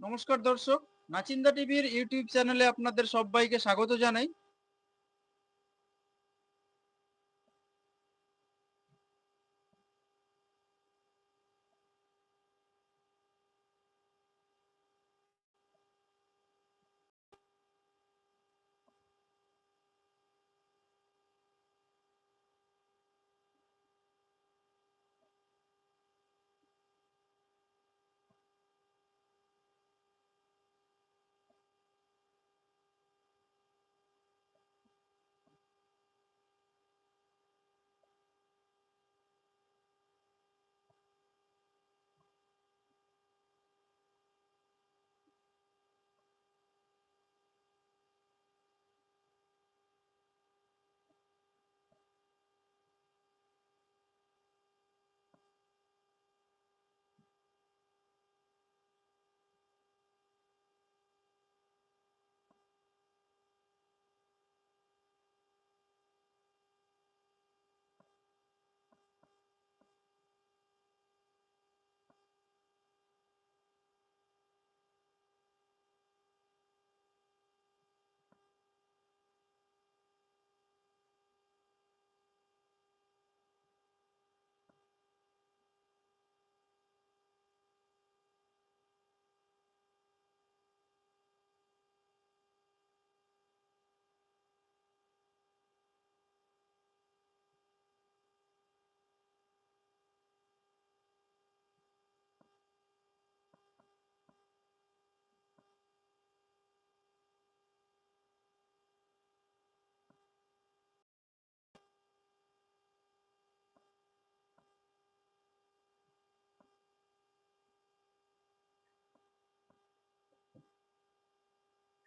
নমস্কার দর্শক নাচিন্দা টিভির ইউটিউব চ্যানেলে আপনাদের সবাইকে স্বাগত জানাই।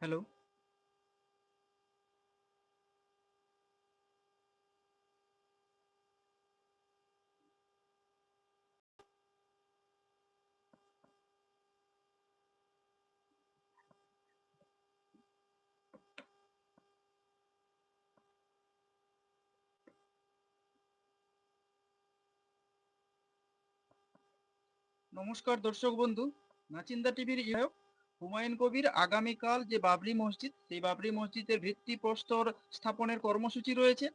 হ্যালো? নমস্কার দর্শক বন্ধু নাচিন্দা টিভির ইউক হুমায়ুন কবির আগামীকাল যে বাবরি মসজিদ, সেই বাবরি মসজিদের ভিত্তিপ্রস্তর স্থাপনের কর্মসূচি রয়েছে।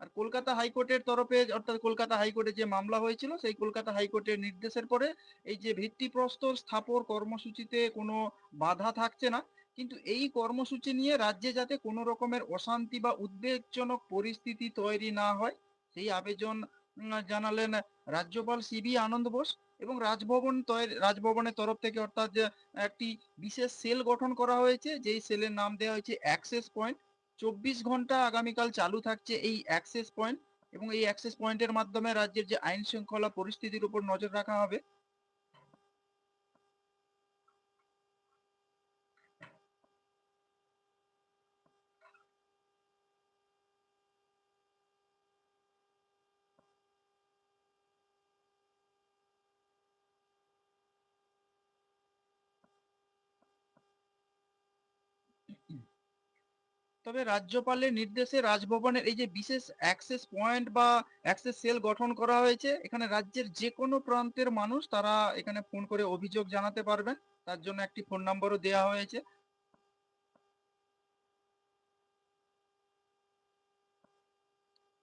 আর কলকাতা হাইকোর্টের তরফে, অর্থাৎ কলকাতা হাইকোর্টে যে মামলা হয়েছিল, সেই কলকাতা হাইকোর্টের নির্দেশের পরে এই যে ভিত্তিপ্রস্তর স্থাপন কর্মসূচিতে কোনো বাধা থাকছে না। কিন্তু এই কর্মসূচি নিয়ে রাজ্যে যাতে কোনো রকমের অশান্তি বা উদ্বেগজনক পরিস্থিতি তৈরি না হয়, সেই আবেদন জানালেন রাজ্যপাল সিবি আনন্দ বোস এবং রাজভবন রাজভবনের তরফ থেকে অর্থাৎ একটি বিশেষ সেল গঠন করা হয়েছে, যেই সেলের নাম দেওয়া হয়েছে অ্যাক্সেস পয়েন্ট। চব্বিশ ঘণ্টা আগামীকাল চালু থাকছে এই অ্যাক্সেস পয়েন্ট এবং এই অ্যাক্সেস পয়েন্টের মাধ্যমে রাজ্যের যে আইন শৃঙ্খলা পরিস্থিতির উপর নজর রাখা হবে। তবে রাজ্যপালের নির্দেশে রাজভবনের এই যে বিশেষ অ্যাক্সেস পয়েন্ট বা অ্যাক্সেস সেল গঠন করা হয়েছে, এখানে রাজ্যের যে কোনো প্রান্তের মানুষ তারা এখানে ফোন করে অভিযোগ জানাতে পারবেন। তার জন্য একটি ফোন নাম্বারও দেওয়া হয়েছে।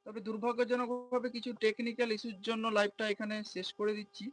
তবে দুর্ভাগ্যজনকভাবে কিছু টেকনিক্যাল ইস্যুর জন্য লাইভটা এখানে শেষ করে দিচ্ছি।